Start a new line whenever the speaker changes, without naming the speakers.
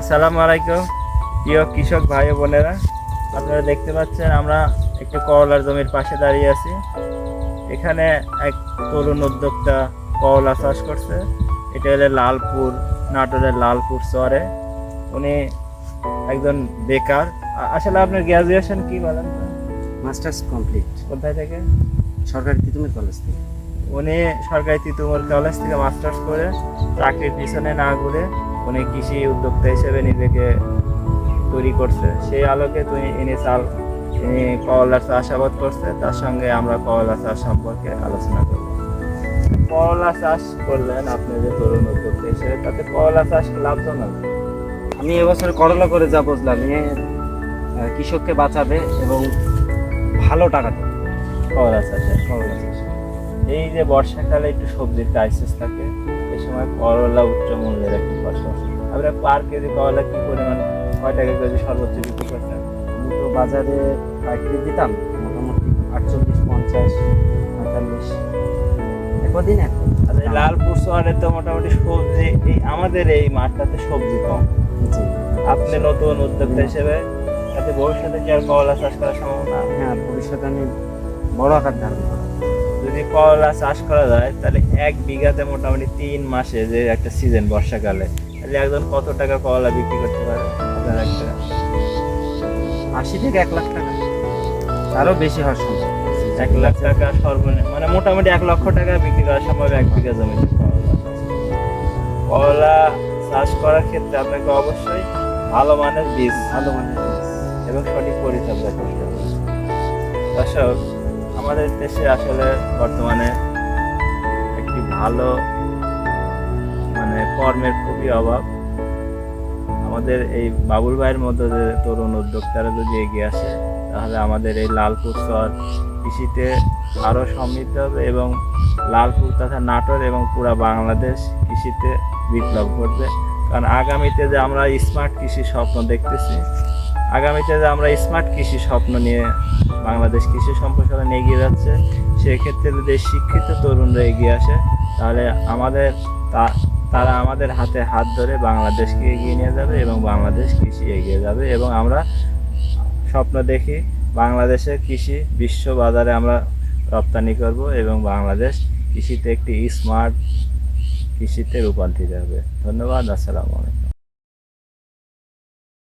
আসসালামু আলাইকুম। প্রিয় কৃষক ভাই বোনেরা আপনারা দেখতে পাচ্ছেন আমরা একটু করলার জমির পাশে দাঁড়িয়ে আছি। এখানে এক তরুণ উদ্যোক্তা করলা চাষ করছে। এটা হলো লালপুর নাটোরের লালপুর চরে। উনি একজন বেকার। আসলে আপনার গ্র্যাজুয়েশন কি বলেন?
মাস্টার্স কমপ্লিট
কোথায় থেকে?
সরকারি তিতুমির কলেজ থেকে।
উনি সরকারি তিতুমুর কলেজ থেকে মাস্টার্স করে চাকরির পিছনে না ঘুরে উনি কৃষি উদ্যোক্তা হিসেবে নিজেকে তৈরি করছে। সেই আলোকে তুমি ইনি চাল, ইনি করলার চাষাবাদ করছে। তার সঙ্গে আমরা করলা চাষ সম্পর্কে আলোচনা করব। করলা চাষ করলেন আপনি যে তরুণ উদ্যোক্তা হিসেবে, তাতে করলা চাষ লাভজনক
আমি এবছর করলা করে যা বুঝলাম এ কৃষককে বাঁচাবে এবং ভালো টাকা দেবে।
করলা চাষে
করলা চাষ।
এই যে বর্ষাকালে একটু সবজির ক্রাইসিস থাকে সময় করলা উচ্চ মূল্যের একটি ফসল আপনার পার কেজি করলা কি পরিমাণ? কয় টাকা কেজি সর্বোচ্চ বিক্রি করছেন?
আমি তো বাজারে পাইকারি দিতাম মোটামুটি আটচল্লিশ পঞ্চাশ পঁয়তাল্লিশ। একদিন
এই লালপুর শহরে তো মোটামুটি সবজি এই আমাদের এই মাঠটাতে সবজি কম। আপনি নতুন উদ্যোক্তা হিসেবে তাতে ভবিষ্যতে কি আর করলা চাষ করার সম্ভাবনা?
হ্যাঁ ভবিষ্যতে আমি বড় আকার ধারণ
যদি করলা চাষ করা যায় তাহলে এক বিঘাতে মোটামুটি তিন মাসে যে একটা সিজন বর্ষাকালে তাহলে একজন কত টাকা করলা বিক্রি করতে পারে আপনার একটা
আশি থেকে এক লাখ টাকা। আরও বেশি হওয়ার সম্ভব।
এক লাখ টাকা সর্বনিম্ন মানে মোটামুটি এক লক্ষ টাকা বিক্রি করা সম্ভব এক বিঘা জমিতে করলা। চাষ। করার ক্ষেত্রে আপনাকে অবশ্যই ভালো মানের বীজ
ভালো মানে
এবং সঠিক পরিচর্যা করতে হবে। দর্শক আমাদের দেশে আসলে বর্তমানে একটি ভালো মানে কর্মের খুবই অভাব। আমাদের এই বাবুল ভাইয়ের মতো যে তরুণ উদ্যোক্তারা যদি এগিয়ে আসে, তাহলে আমাদের এই লালপুর শহর কৃষিতে আরও সমৃদ্ধ হবে এবং লালপুর তথা নাটোর এবং পুরা বাংলাদেশ কৃষিতে বিপ্লব ঘটবে। কারণ আগামীতে যে আমরা স্মার্ট কৃষি স্বপ্ন দেখতেছি আগামীতে যে আমরা স্মার্ট কৃষি স্বপ্ন নিয়ে বাংলাদেশ কৃষি সম্প্রসারণ এগিয়ে যাচ্ছে। সেক্ষেত্রে যদি শিক্ষিত তরুণরা এগিয়ে আসে, তাহলে আমাদের তারা আমাদের হাতে হাত ধরে বাংলাদেশকে এগিয়ে নিয়ে যাবে এবং বাংলাদেশ কৃষি এগিয়ে যাবে এবং আমরা স্বপ্ন দেখি বাংলাদেশের কৃষি বিশ্ব বাজারে আমরা রপ্তানি করব এবং বাংলাদেশ কৃষিতে একটি স্মার্ট কৃষিতে রূপান্তরিত হবে। ধন্যবাদ, আসসালামু আলাইকুম।